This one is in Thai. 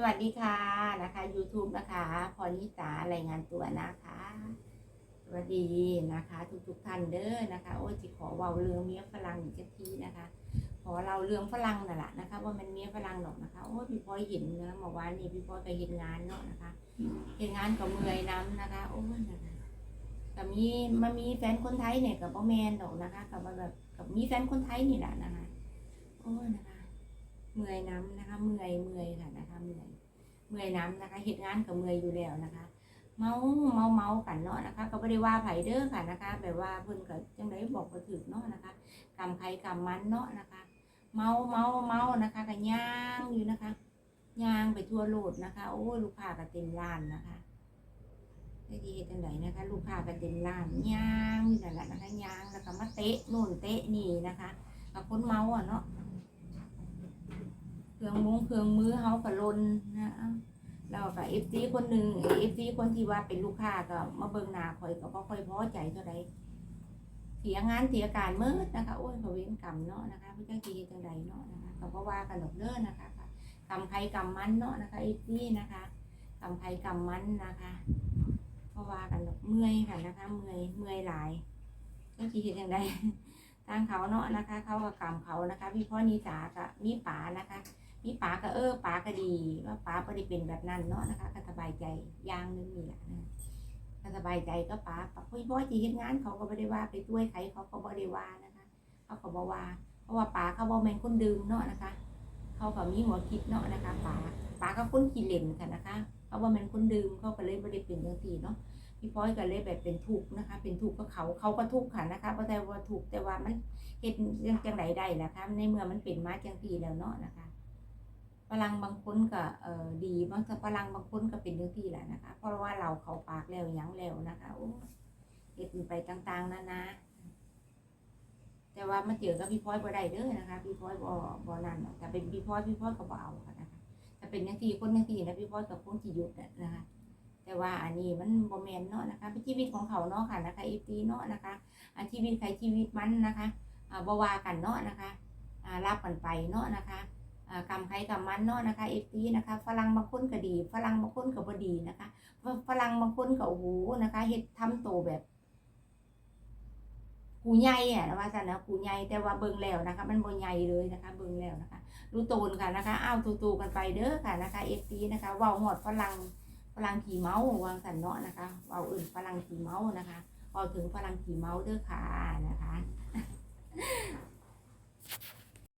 สวัสดีค่ะนะคะ YouTube นะคะพรนิสารายงานตัวนะคะ สวัสดีนะคะ ทุกๆท่านเด้อนะคะ โอ้จิขอเว้าเรื่องเมียฝรั่งอีกทีนะคะ ขอเราเรื่องฝรั่งนั่นแหละนะคะ ว่ามันเมียฝรั่งหรอกนะคะโอ้พี่พลอยเห็นนะเมื่อวานนี้พี่พลอยไปเห็นงานเนาะนะคะเห็นงานกับเมื่อยน้ำนะคะโอ้ยนะคะกับมีมามีแฟนคนไทยเนี่ยกับพ่อแมนดอกนะคะ กับแบบกับมีแฟนคนไทยนี่แหละนะคะโอ้ยนะคะ เมื่อยน้ำนะคะ เมื่อยเมื่อยค่ะนะคะ เมื่อย เมื่อยน้ำนะคะเหตุงานกับเมื่อยอยู่แล้วนะคะ เมาเมาเมากันเนาะนะคะ ก็ไม่ได้ว่าไผเด้อค่ะนะคะแบบว่าเพิ่นก็จังไดบอกก็ถึกเนาะนะคะกำไผกำมันเนาะนะคะ เมาเมาเมานะคะก็ย่างอยู่นะคะย่างไปทั่วโลดนะคะ โอ้ลูกค้าก็เต็มร้านนะคะได้ดีเฮ็ดจังไดนะคะ ลูกค้าก็เต็มร้านย่างอยู่นั่นแหละนะคะย่างแล้วก็มาเตะนู่นเตะนี่นะคะกับคนเมาอะเนาะ เครื่องมงเครื่องมือเฮาก็ลนนะแล้วก็เอฟซีคนหนึ่งเอฟซีคนที่ว่าเป็นลูกค้าก็ มาเบิ่งหน้าข่อยก็บ่ค่อยพอใจเท่าใดเสียงานเสียการเมิดนะคะโอ้ยเขาเว้นกรรมเนาะนะคะพี่เจ้าจีจังใดเนาะนะคะก็บ่ว่ากันดอกเด้อนะคะกรรมใครกรรมมันเนาะนะคะเอฟซีนะคะกรรมใครกรรมมันนะคะเพราะว่ากันดอกเมื่อยค่ะนะคะ เมื่อยเมื่อยหลายเจ้าจีจังใด ทางเขาเนาะนะคะ เขากับกรรมเขานะคะพี่พ่อนิสากับมีป๋านะคะมีป๋าก็เออป๋าก็ดีว่าป๋าไม่ได้เป็นแบบนั้นเนาะนะคะก็สบายใจอย่างนึงนี่แหละนะก็สบายใจก็ป๋าป๋าพี่พ่อจีเฮ็ดงานเขาก็ไม่ได้ว่าไปด้วยใครเขาก็ไม่ได้ว่านะคะเขาก็บอกว่าเพราะว่าป๋าเขาบอกเป็นคนดื่มเนาะนะคะ เขาก็มีหัวคิดเนาะนะคะป๋าป๋าก็คนขี้เล่นค่ะนะคะ เขาบอกเป็นคนดื่มเขาก็เลยไม่ได้เป็นจังซี่เนาะ พี่พ้อยก็เลยแบบเป็นทุกข์นะคะ เป็นทุกข์ก็เขาเขาก็ทุกข์ค่ะนะคะเพราะแต่ว่าทุกข์แต่ว่ามันเฮ็ดจังไดได้นะคะในเมื่อมันเป็นมาจังซี่แล้วเนาะนะคะฝรั่งบางคนก็เออดีบางฝรั่งบางคนก็เป็นเรื่องที่แหละนะคะ เพราะว่าเราเขาปากแล้วยังแล้วนะคะโอ้เหตุไปต่างๆนานาแต่ว่ามาเจอกับพี่พ้อยบ่ได้เด้อนะคะ พี่พ้อยบ่บ่นั่นแต่เป็นพี่พ้อยพี่พ้อยก็บ่เอาค่ะนะคะถ้าเป็นอย่างที่คนอย่างที่นะพี่พ้อยกับคนที่หยุดน่ะนะคะ แต่ว่าอันนี้มันบ่แมนเนาะนะคะเป็นชีวิตของเขาเนาะค่ะนะคะอีปีเนาะนะคะอันชีวิตใครชีวิตมันนะคะอ่าบวากันเนาะนะคะอ่ารับกันไปเนาะนะคะอ่ากรรมใครกรรมมันเนาะนะคะเอฟซีนะคะฝรั่งบางคนก็ดีฝรั่งบางคนก็บ่ดีนะคะฝรั่งบางคนก็โอ้โหนะคะเฮ็ดทำโตแบบกูใหญ่อะนะว่าซั่นนะกูใหญ่แต่ว่าเบิ่งแล้วนะคะ มันบ่ใหญ่เลยนะคะ เบิ่งแล้วนะคะ รู้โตนค่ะนะคะอ้าวตูๆกันไปเด้อค่ะนะคะเอฟซีนะคะเว้าหอดฝรั่ง รั่งขี่เมาส์วางสันเนาะนะคะเว้าอื่นฝรั่งขี่เมาส์นะคะพอถึงฝรั่งขี่เมาส์เด้อค่ะนะคะ